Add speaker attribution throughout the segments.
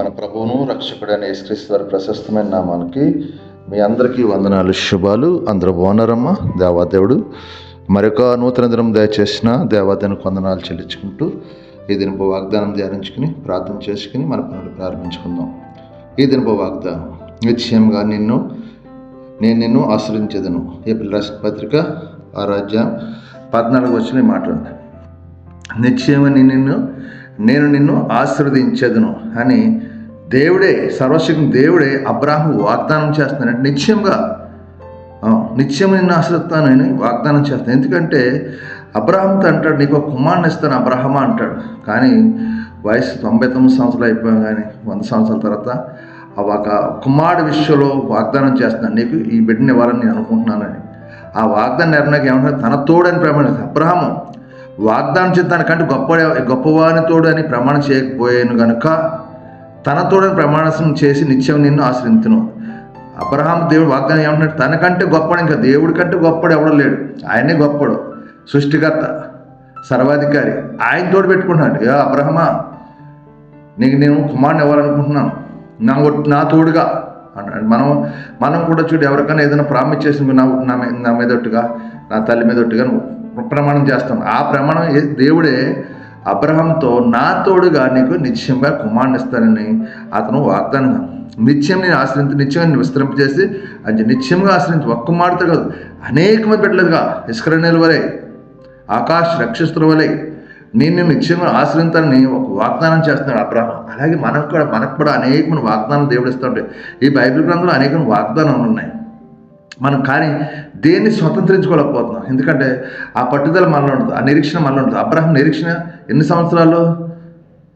Speaker 1: మన ప్రభువును రక్షకుడైన యేసుక్రీస్తు వారి ప్రశస్తమైన నామానికి మీ అందరికీ వందనాలు శుభాలు. అందరూ బాగున్నారమ్మా? దేవాదేవుడు. మరొక నూతన దినం దయచేసిన దేవాదేవునికి వందనాలు చెల్లించుకుంటూ ఈ దినపు వాగ్దానం ధ్యానించుకుని ప్రార్థన చేసుకుని మన పనులు ప్రారంభించుకుందాం. ఈ దినపు వాగ్దానం నిశ్చయంగా నిన్ను నేను నిన్ను ఆశ్రయించదను. ఏప్రిల్ రాసిన పత్రిక ఆరాధ్య పద్నాలుగు వచ్చిన మాట్లాడి నిశ్చయమని నిన్ను నేను నిన్ను ఆశ్రవదించదును అని దేవుడే సర్వశక్తి దేవుడే అబ్రాహం వాగ్దానం చేస్తున్నాడు. నిశ్చయంగా నిత్యం నిన్ను ఆశ్రయిస్తానని వాగ్దానం చేస్తాను ఎందుకంటే అబ్రహంతో అంటాడు నీకు ఒక కుమారుని ఇస్తాను అబ్రహమ అంటాడు. కానీ వయసు తొంభై తొమ్మిది సంవత్సరాలు అయిపోయాం కానీ వంద సంవత్సరాల తర్వాత ఆ ఒక కుమారుడు విషయంలో వాగ్దానం చేస్తున్నాను నీకు ఈ బిడ్డని ఇవ్వాలని నేను అనుకుంటున్నానని. ఆ వాగ్దానం నిర్ణయం ఏమంటారు తన తోడని ప్రమాణం అబ్రహము వాగ్దానం చేస్తానికంటే గొప్ప గొప్పవాని తోడు అని ప్రమాణం చేయకపోయాను కనుక తనతోడని ప్రమాణం చేసి నిత్యం నిన్ను ఆశ్రయించును. అబ్రహాం దేవుడు వాగ్దానం ఏమంటున్నాడు? తనకంటే గొప్పడు ఇంకా దేవుడి కంటే గొప్పడు ఎవడో లేడు. ఆయనే గొప్పడు సృష్టికర్త సర్వాధికారి. ఆయన తోడు పెట్టుకుంటున్నాడు. ఏ అబ్రహమా నీకు నేను కుమారుని ఇవ్వాలనుకుంటున్నాను. నా నా తోడుగా. అన్నాడు. మనం మనం కూడా చూడు ఎవరికైనా ఏదైనా ప్రామిస్ చేసి నా నా మీదొట్టుగా నా మీద ఒట్టుగా నా తల్లి మీద ఒట్టుగా ప్రమాణం చేస్తాం ఆ ప్రమాణం దేవుడే అబ్రహంతో నా తోడుగా నీకు నిత్యంగా కుమారునిస్తానని అతను వాగ్దానం నిత్యం నేను ఆశ్రయించి నిత్యం నేను విస్తరింపజేసి అది నిత్యంగా ఆశ్రయించి ఒక్క మాటతో కాదు అనేకమంది పెట్టలేదుగా ఇస్కరణీల వలె ఆకాశ రక్షిస్తుల వలె నేను నిత్యంగా ఆశ్రయించాలని ఒక వాగ్దానం చేస్తున్నాడు అబ్రహం. అలాగే మనకు కూడా మనకు కూడా అనేకమైన వాగ్దానం దేవుడు ఇస్తుంటాయి ఈ బైబిల్ గ్రంథంలో అనేక వాగ్దానాలు ఉన్నాయి. మనం కానీ దేన్ని స్వతంత్రించుకోలేకపోతున్నాం. ఎందుకంటే ఆ పట్టుదల మనలో ఉండదు ఆ నిరీక్షణ మనలో ఉండదు. అబ్రహం నిరీక్షణ ఎన్ని సంవత్సరాలు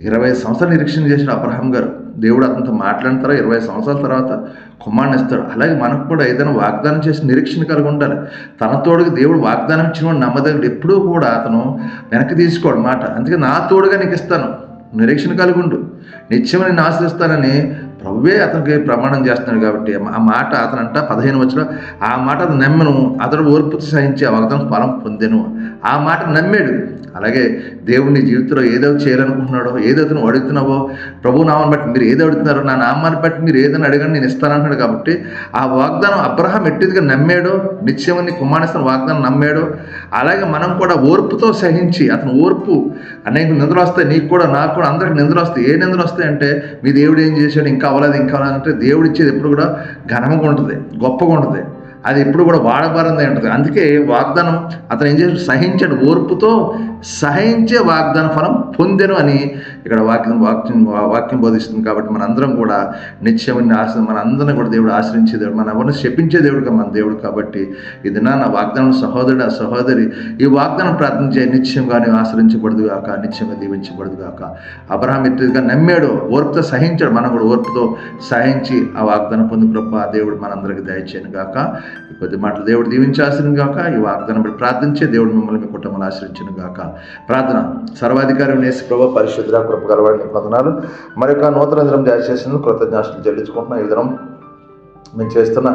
Speaker 1: ఇరవై సంవత్సరాలు నిరీక్షణ చేసిన అబ్రహం గారు. దేవుడు అతనితో మాట్లాడిన తర్వాత ఇరవై సంవత్సరాల తర్వాత కుమారుని ఇస్తాడు. అలాగే మనకు కూడా ఏదైనా వాగ్దానం చేసి నిరీక్షణ కలిగి ఉండాలి. తన తోడుగా దేవుడు వాగ్దానం ఇచ్చిన నమ్మదగిన ఎప్పుడూ కూడా అతను వెనక్కి తీసుకోడు మాట. అందుకే నా తోడుగా నీకు ఇస్తాను. నిరీక్షణ కలిగి ఉండు. నిత్యం నేను ఆశ్రయిస్తానని ప్రభువే అతనికి ప్రమాణం చేస్తున్నాడు కాబట్టి ఆ మాట అతను అంట పదిహేను వచ్చిన ఆ మాట అతను నమ్మను అతడు ఓర్పు సహించి ఆ వాగ్దానం ఫలం పొందెను. ఆ మాట నమ్మాడు. అలాగే దేవుని జీవితంలో ఏదో చేయాలనుకుంటున్నాడో ఏదో అతను అడుగుతున్నావో ప్రభు నామాన్ని బట్టి మీరు ఏదో అడుగుతున్నారో నా నామాన్ని బట్టి మీరు ఏదైనా అడగండి నేను ఇస్తానంటున్నాడు కాబట్టి ఆ వాగ్దానం అబ్రహం ఎట్టిదిగా నమ్మాడో నిత్యమని కుమారస్తున్న వాగ్దానం నమ్మాడో అలాగే మనం కూడా ఓర్పుతో సహించి అతను ఓర్పు అనేక నిందలు వస్తాయి నీకు కూడా నాకు కూడా అందరికి నిందలు వస్తాయి. ఏ నిందలు వస్తాయంటే మీ దేవుడు ఏం చేశాడు? ఇంకా అవ్వలేదు ఇంకా అవ్వలేదు అంటే దేవుడు ఇచ్చేది ఎప్పుడు కూడా ఘనంగా ఉంటుంది గొప్పగా ఉంటుంది. అది ఎప్పుడు కూడా వాడబారింది ఉంటుంది అందుకే వాగ్దానం అతను ఏం చేశాడు? సహించడు. ఓర్పుతో సహించే వాగ్దాన ఫలం పొందెను అని ఇక్కడ వాక్యం వాక్యం వాక్యం బోధిస్తుంది. కాబట్టి మనందరం కూడా నిత్యమని ఆశ మన అందరం కూడా దేవుడు ఆశ్రయించే దేవుడు. మన ఎవరిని శపించే దేవుడు మన దేవుడు కాబట్టి ఇది నా వాగ్దానం సహోదరుడు ఆ సహోదరి ఈ వాగ్దానం ప్రార్థించే నిత్యంగా ఆశ్రయించబడదు కాక నిత్యంగా దీవించబడదు కాక అబ్రహాం ఎత్తుగా నమ్మాడు. ఓర్పుతో సహించాడు. మనం కూడా ఓర్పుతో సహించి ఆ వాగ్దానం పొంది దేవుడు మనందరికీ దయచేయను కాక ఈ కొద్ది మాటలు దేవుడు దీవించి గాక. ఈ వాగ్దానం బట్టి ప్రార్థించే దేవుడు మిమ్మల్ని మీ కుటుంబాలు ఆశ్రయించను గాక. ప్రార్థన సర్వాధికారి నేసి ప్రభా పరిశుద్ధ కృప కలవాడిని వందనాలు. మరొక నూతన దినం జారీ చేసిన కృతజ్ఞాసులు చెల్లించుకుంటున్నాం. ఈ దినం మేము చేస్తున్న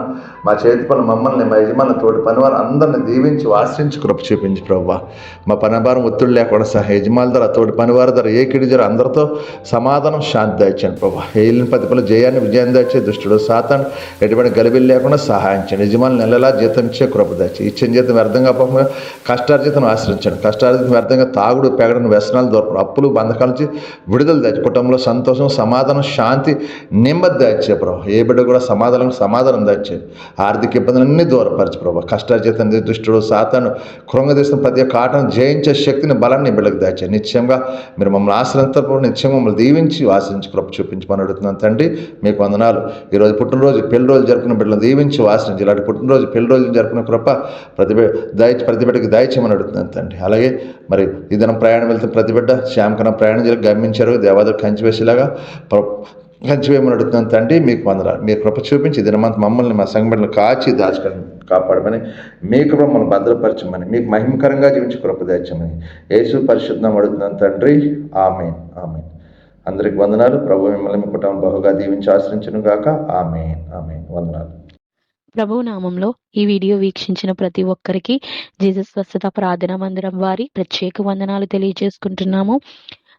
Speaker 1: మా చేతి పని మమ్మల్ని మా యజమాని తోటి పని వారు అందరిని దీవించి ఆశ్రయించి కృప చూపించి ప్రభావ మా పనిభారం ఒత్తిడి లేకుండా సహా యజమాని ధర తోటి పనివారి ధర ఏ కిడి ధర అందరితో సమాధానం శాంతి దాయించండి ప్రభావ ఏలిన పతిపల జయాన్ని విజయం దాచే దుష్టుడు సాతాన్. ఎటువంటి గలిబిలు లేకుండా సహాయించండి యజమాని నెలలా జీతం ఇచ్చే కృప దాచి ఇచ్చిన జీతం వ్యర్థంగా పోకుండా కష్టార్జితం ఆశ్రయించండి. కష్టార్జితం వ్యర్థంగా తాగుడు పెగడను వ్యసనాలు దొరకడం అప్పులు బంధకాల నుంచి విడుదల దాచి కుటుంబంలో సంతోషం సమాధానం శాంతి నెమ్మది దాచే ప్రభా ఏ బిడ్డ కూడా సమాధానం సమాధానం దాచే ఆర్థిక ఇబ్బందులన్నీ దూరపరచు ప్రభా. కష్టార్జితం దుష్టుడు సాతాను కృంగదీసిన ప్రతి ఒక్క ఆటను జయించే శక్తిని బలాన్ని బిడ్డకు దాచే నిత్యంగా మీరు మమ్మల్ని ఆశ్రయించడం నిత్యం మమ్మల్ని దీవించి వాసించి కృప చూపించమని అడుగుతున్నాను తండ్రి మీకు వందనాలు. ఈరోజు పుట్టినరోజు పెళ్ళి రోజు జరుపుకున్న బిడ్డలు దీవించి ఆశ్రయించి ఇలాంటి పుట్టినరోజు పెళ్ళి రోజు జరుపుకున్న కృప ప్రతి దయ ప్రతి బిడ్డకి దయచేయమని అడుగుతున్నాను తండ్రి. అలాగే మరి ఈ దినం ప్రయాణం వెళ్తే ప్రతి బిడ్డ శ్యామ్ కన్నా ప్రయాణం జరిగి గమనించారు దేవాదారు కంచి వేసేలాగా ప్ర- కంచి అడుగుతున్నాను తండ్రి మీకు వందనాలు. మీరు కృప చూపించి ఈ దినమంతా మమ్మల్ని మా సంఘటనలు కాచి దాచుకొని కాపాడమని మీ మమ్మల్ని భద్రపరచమని మీకు మహిమకరంగా జీవించి కృప దాచమని యేసు పరిశుద్ధం అడుగుతున్నాను తండ్రి. ఆమె ఆమె అందరికి వందనాలు. ప్రభు మిమ్మల్ని మీ కుటుంబం బహుగా దీవించి ఆశ్రయించను గాక. ఆమె ఆమె వందనాలు.
Speaker 2: ప్రభు నామంలో ఈ వీడియో వీక్షించిన ప్రతి ఒక్కరికి జీసస్ స్వస్థత ప్రార్థన మందిరం వారి ప్రత్యేక వందనాలు తెలియజేసుకుంటున్నాము.